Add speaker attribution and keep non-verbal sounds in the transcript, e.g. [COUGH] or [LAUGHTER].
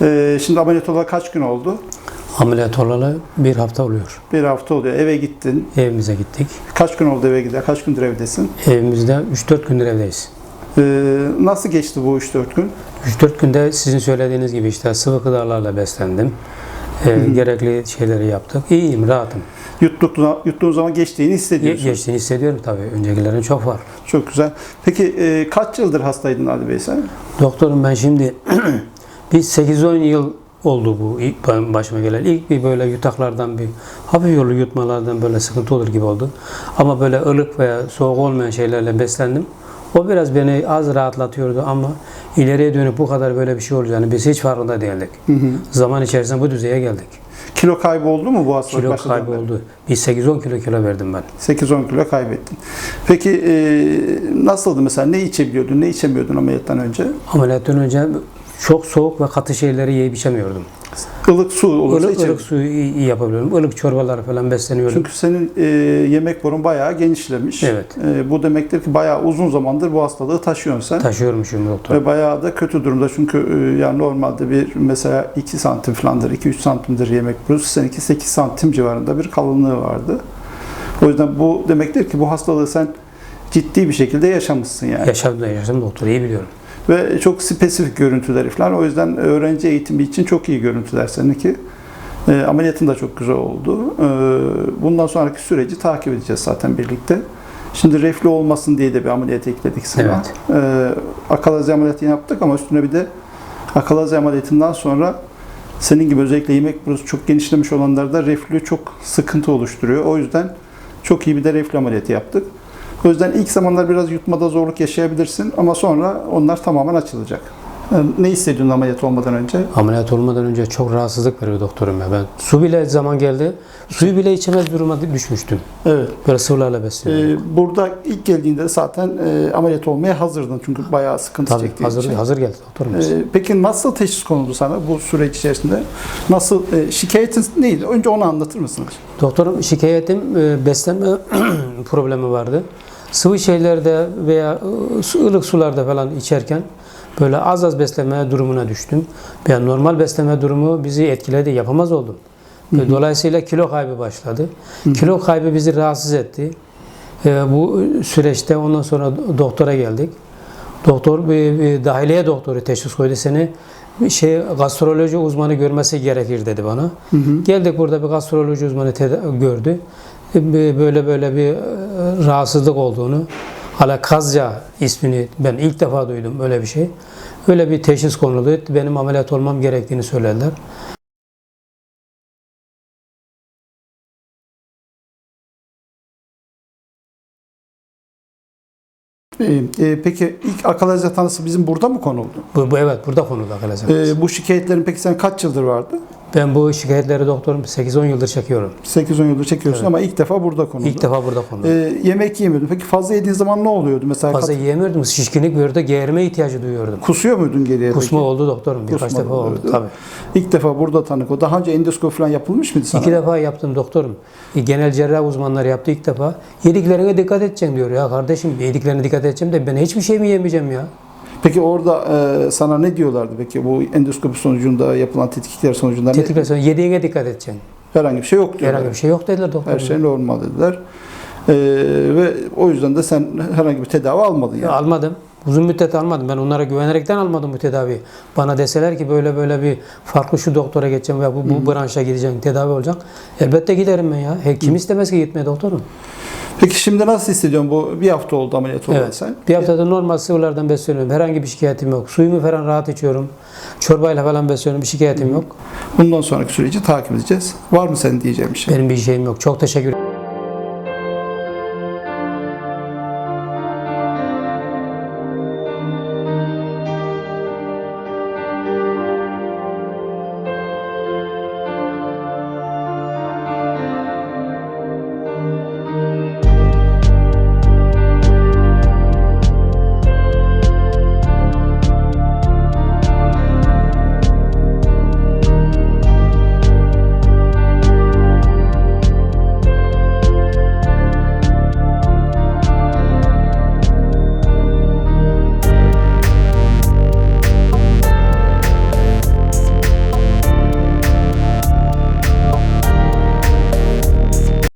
Speaker 1: Ee, şimdi ameliyat olalı kaç gün oldu?
Speaker 2: Ameliyat olalı bir hafta oluyor.
Speaker 1: Bir hafta oluyor. Eve gittin.
Speaker 2: Evimize gittik.
Speaker 1: Kaç gün oldu eve gider? Kaç gündür evdesin?
Speaker 2: Evimizde 3-4 gündür evdeyiz.
Speaker 1: Ee, nasıl geçti bu 3-4 gün?
Speaker 2: 3-4 günde sizin söylediğiniz gibi işte sıvı gıdalarla beslendim. Ee, gerekli şeyleri yaptık. İyiyim, rahatım.
Speaker 1: Yuttuğun, yuttuğun zaman geçtiğini
Speaker 2: Ge-
Speaker 1: hissediyorsun.
Speaker 2: geçtiğini hissediyorum tabii. Öncekilerin çok var.
Speaker 1: Çok güzel. Peki e, kaç yıldır hastaydın Ali Bey sen?
Speaker 2: Doktorum ben şimdi bir 8-10 yıl oldu bu ilk başıma gelen. İlk bir böyle yutaklardan bir hafif yolu yutmalardan böyle sıkıntı olur gibi oldu. Ama böyle ılık veya soğuk olmayan şeylerle beslendim. O biraz beni az rahatlatıyordu ama ileriye dönüp bu kadar böyle bir şey olacağını biz hiç farkında değildik. Zaman içerisinde bu düzeye geldik.
Speaker 1: Kilo kaybı oldu mu bu hastalık
Speaker 2: Kilo kaybı oldu. Bir 8-10 kilo kilo verdim ben.
Speaker 1: 8-10 kilo kaybettin. Peki e, nasıldı mesela? Ne içebiliyordun, ne içemiyordun ameliyattan önce?
Speaker 2: Ameliyattan önce çok soğuk ve katı şeyleri yiyip içemiyordum.
Speaker 1: Ilık su olursa
Speaker 2: Ilık,
Speaker 1: içebiliyordun.
Speaker 2: ılık suyu iyi iyi yapabiliyorum. Ilık çorbalar falan besleniyordum.
Speaker 1: Çünkü senin e, yemek borun bayağı genişlemiş.
Speaker 2: Evet.
Speaker 1: E, bu demektir ki bayağı uzun zamandır bu hastalığı taşıyorsun sen.
Speaker 2: Taşıyormuşum doktor.
Speaker 1: Ve bayağı da kötü durumda çünkü e, yani normalde bir mesela 2 santim falandır, 2-3 santimdir yemek borusu. Seninki 8 santim civarında bir kalınlığı vardı. O yüzden bu demektir ki bu hastalığı sen ciddi bir şekilde yaşamışsın yani.
Speaker 2: Yaşadım da yaşadım doktor iyi biliyorum.
Speaker 1: Ve çok spesifik görüntüleri falan. O yüzden öğrenci eğitimi için çok iyi görüntüler seninki. E, ameliyatın da çok güzel oldu. E, bundan sonraki süreci takip edeceğiz zaten birlikte. Şimdi reflü olmasın diye de bir ameliyat ekledik sana.
Speaker 2: Evet.
Speaker 1: E, akalazi ameliyatı yaptık ama üstüne bir de akalazi ameliyatından sonra senin gibi özellikle yemek borusu çok genişlemiş olanlarda reflü çok sıkıntı oluşturuyor. O yüzden çok iyi bir de reflü ameliyatı yaptık. O yüzden ilk zamanlar biraz yutmada zorluk yaşayabilirsin ama sonra onlar tamamen açılacak. Yani Ne hissediyordun ameliyat olmadan önce?
Speaker 2: Ameliyat olmadan önce çok rahatsızlık veriyor doktorum ya. Ben su bile zaman geldi. Suyu bile içemez duruma düşmüştüm.
Speaker 1: Evet.
Speaker 2: Böyle sıvılarla besleniyorum.
Speaker 1: Ee, burada ilk geldiğinde zaten e, ameliyat olmaya hazırdın çünkü bayağı sıkıntı
Speaker 2: Tabii
Speaker 1: çektiğin
Speaker 2: hazır,
Speaker 1: için.
Speaker 2: hazır geldi doktorum.
Speaker 1: Ee, peki nasıl teşhis konuldu sana bu süreç içerisinde? Nasıl e, şikayetin neydi? Önce onu anlatır mısınız?
Speaker 2: Doktorum şikayetim e, beslenme [CLEARS THROAT] problemi vardı. Sıvı şeylerde veya e, su- ılık sularda falan içerken böyle az az beslenme durumuna düştüm. Yani normal beslenme durumu bizi etkiledi. Yapamaz oldum. Ve Dolayısıyla kilo kaybı başladı. Kilo kaybı bizi rahatsız etti. E, bu süreçte ondan sonra doktora geldik. Doktor bir dahiliye doktoru teşhis koydu seni şey gastroloji uzmanı görmesi gerekir dedi bana. Geldik burada bir gastroloji uzmanı gördü. E, Böyle böyle bir e, rahatsızlık olduğunu Alakazya ismini ben ilk defa duydum öyle bir şey. Öyle bir teşhis konuldu. Benim ameliyat olmam gerektiğini söylediler.
Speaker 1: Ee, e, peki ilk akalazi tanısı bizim burada mı konuldu?
Speaker 2: Bu, bu evet burada konuldu arkadaşlar.
Speaker 1: Ee, bu şikayetlerin peki sen kaç yıldır vardı?
Speaker 2: Ben bu şikayetleri doktorum 8-10 yıldır çekiyorum.
Speaker 1: 8-10 yıldır çekiyorsun
Speaker 2: Evet.
Speaker 1: ama ilk defa burada konuldu.
Speaker 2: İlk defa burada konuldu.
Speaker 1: Ee, yemek yemiyordun. Peki fazla yediğin zaman ne oluyordu? Mesela
Speaker 2: Fazla
Speaker 1: kat-
Speaker 2: yiyemiyordum. Şişkinlik gördü. Geğirme ihtiyacı duyuyordum.
Speaker 1: kusuyor muydun geriye?
Speaker 2: Kusma
Speaker 1: peki?
Speaker 2: oldu doktorum. Birkaç
Speaker 1: Kusma
Speaker 2: defa oldu.
Speaker 1: oldu.
Speaker 2: Tabii.
Speaker 1: İlk defa burada tanık o. Daha önce endoskopi falan yapılmış mıydı sana?
Speaker 2: İki defa yaptım doktorum. E, Genel cerrah uzmanları yaptı ilk defa. Yediklerine dikkat edeceksin diyor. Ya kardeşim yediklerine dikkat edeceğim de ben hiçbir şey mi yemeyeceğim ya?
Speaker 1: Peki orada e, sana ne diyorlardı peki bu endoskopi sonucunda yapılan tetkikler sonucunda
Speaker 2: Tetikler sonra yediğine dikkat edeceksin.
Speaker 1: herhangi bir şey yok diyorlar.
Speaker 2: Herhangi bir şey yok dediler doktor.
Speaker 1: Her şey normal dediler. E, ve o yüzden de sen herhangi bir tedavi almadın yani.
Speaker 2: Ya almadım. Uzun müddet almadım. Ben onlara güvenerekten almadım bu tedaviyi. Bana deseler ki böyle böyle bir farklı şu doktora geçeceğim veya bu, bu branşa gideceğim, tedavi olacak. Elbette giderim ben ya. He, kim istemez ki gitmeye doktorum?
Speaker 1: Peki şimdi nasıl hissediyorsun? Bu bir hafta oldu ameliyat olalı
Speaker 2: Evet.
Speaker 1: sen.
Speaker 2: Bir haftada normal sıvılardan besleniyorum. Herhangi bir şikayetim yok. Suyumu falan rahat içiyorum. Çorbayla falan besleniyorum. Bir şikayetim yok.
Speaker 1: Bundan sonraki süreci takip edeceğiz. Var mı senin diyeceğin bir şey?
Speaker 2: Benim bir şeyim yok. Çok teşekkür ederim.